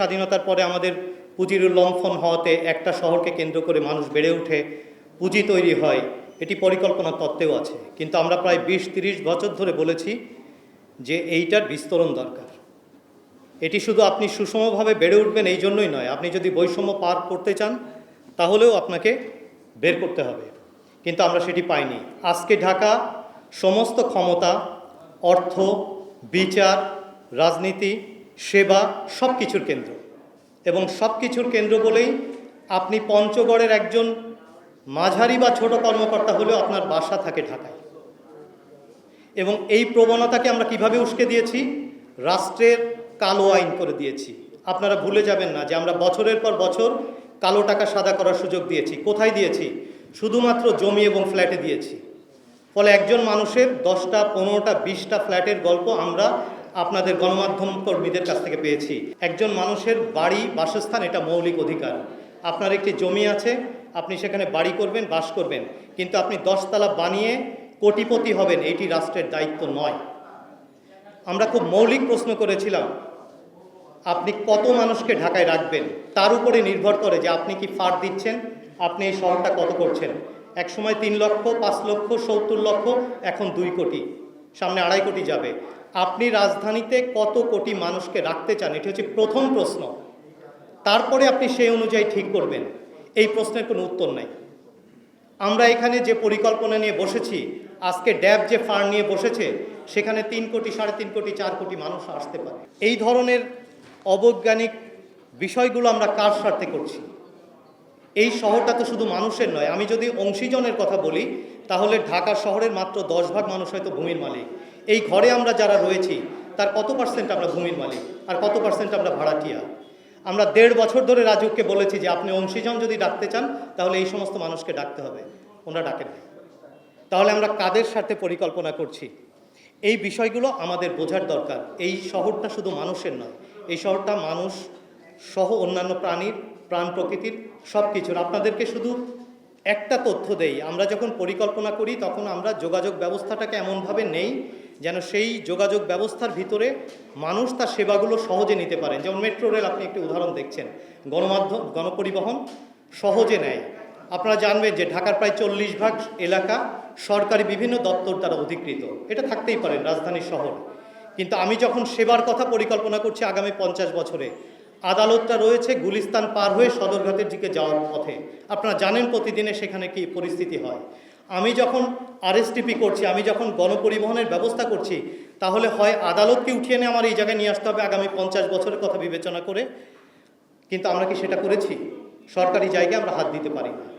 স্বাধীনতার পরে আমাদের পুঁজির লম্ফন হওয়াতে একটা শহরকে কেন্দ্র করে মানুষ বেড়ে ওঠে পুঁজি তৈরি হয়, এটি পরিকল্পনা তত্ত্বেও আছে। কিন্তু আমরা প্রায় বিশ তিরিশ বছর ধরে বলেছি যে এইটার বিস্তরণ দরকার। এটি শুধু আপনি সুষমভাবে বেড়ে উঠবেন এই জন্যই নয়, আপনি যদি বৈষম্য পার করতে চান, তাহলেও আপনাকে বের করতে হবে। কিন্তু আমরা সেটি পাইনি। আজকে ঢাকা, সমস্ত ক্ষমতা, অর্থ, বিচার, রাজনীতি সেবা সব কিছুর কেন্দ্র। এবং সব কিছুর কেন্দ্র বলেই আপনি পঞ্চগড়ের একজন মাঝারি বা ছোট কর্মকর্তা হলেও আপনার বাসা থাকে ঢাকায়। এবং এই প্রবণতাকে আমরা কীভাবে উস্কে দিয়েছি? রাষ্ট্রের কালো আইন করে দিয়েছি। আপনারা ভুলে যাবেন না যে আমরা বছরের পর বছর কালো টাকা সাদা করার সুযোগ দিয়েছি। কোথায় দিয়েছি? শুধুমাত্র জমি এবং ফ্ল্যাটে দিয়েছি। ফলে একজন মানুষের দশটা, পনেরোটা, বিশটা ফ্ল্যাটের গল্প আমরা আপনাদের গণমাধ্যম কর্মীদের কাছ থেকে পেয়েছি। একজন মানুষের বাড়ি, বাসস্থান, এটা মৌলিক অধিকার। আপনার একটি জমি আছে, আপনি সেখানে বাড়ি করবেন, বাস করবেন। কিন্তু আপনি দশতলা বানিয়ে কোটিপতি হবেন, এটি রাষ্ট্রের দায়িত্ব নয়। আমরা খুব মৌলিক প্রশ্ন করেছিলাম, আপনি কত মানুষকে ঢাকায় রাখবেন? তার উপরে নির্ভর করে যে আপনি কি ফার দিচ্ছেন, আপনি এই শহরটা কত করছেন? এক সময় তিন লক্ষ, পাঁচ লক্ষ, সত্তর লক্ষ, এখন দুই কোটি। সামনে আড়াই কোটি যাবে। আপনি রাজধানীতে কত কোটি মানুষকে রাখতে চান? এটি হচ্ছে প্রথম প্রশ্ন। তারপরে আপনি সেই অনুযায়ী ঠিক করবেন। এই প্রশ্নের কোনো উত্তর নাই। আমরা এখানে যে পরিকল্পনা নিয়ে বসেছি, আজকে ড্যাব যে ফার নিয়ে বসেছে, সেখানে তিন কোটি, সাড়ে তিন কোটি, চার কোটি মানুষ আসতে পারে। এই ধরনের অবৈজ্ঞানিক বিষয়গুলো আমরা কার স্বার্থে করছি? এই শহরটা তো শুধু মানুষের নয়। আমি যদি অংশীজনের কথা বলি, তাহলে ঢাকা শহরের মাত্র দশ ভাগ মানুষ হয়তো ভূমির মালিক। এই ঘরে আমরা যারা রয়েছি, তার কত পার্সেন্ট আমরা ভূমির মালিক? আর কত পার্সেন্ট আমরা ভাড়াটিয়া? আমরা দেড় বছর ধরে রাজুককে বলেছি যে, আপনি অংশীজন যদি ডাকতে চান, তাহলে এই সমস্ত মানুষকে ডাকতে হবে। ওনারা ডাকেন। তাহলে আমরা কাদের সাথে পরিকল্পনা করছি? এই বিষয়গুলো আমাদের বোঝার দরকার। এই শহরটা শুধু মানুষের নয়, এই শহরটা মানুষ সহ অন্যান্য প্রাণীর, প্রাণ প্রকৃতির সব কিছুর আপনাদেরকে শুধু একটা তথ্য দেই, আমরা যখন পরিকল্পনা করি, তখন আমরা যোগাযোগ ব্যবস্থাটাকে এমনভাবে নেই যেন সেই যোগাযোগ ব্যবস্থার ভিতরে মানুষ তার সেবাগুলো সহজে নিতে পারেন। যেমন মেট্রো রেল, আপনি একটি উদাহরণ দেখছেন। গণমাধ্যম, গণপরিবহন সহজে নেয়। আপনারা জানবেন যে ঢাকার প্রায় চল্লিশ ভাগ এলাকা সরকারি বিভিন্ন দপ্তর দ্বারা অধিকৃত। এটা থাকতেই পারেন রাজধানী শহর। কিন্তু আমি যখন সেবার কথা পরিকল্পনা করছি আগামী পঞ্চাশ বছরে, আদালতটা রয়েছে গুলিস্তান পার হয়ে সদরঘাটের দিকে যাওয়ার পথে। আপনারা জানেন প্রতিদিনে সেখানে কি পরিস্থিতি হয়। আমি যখন আরএসটিপি করছি, আমি যখন গণপরিবহনের ব্যবস্থা করছি, তাহলে হয় আদালতকে উঠিয়ে নিয়ে আমার এই জায়গায় নিয়ে আসতে হবে আগামী পঞ্চাশ বছরের কথা বিবেচনা করে। কিন্তু আমরা কি সেটা করেছি? সরকারি জায়গায় আমরা হাত দিতে পারি না।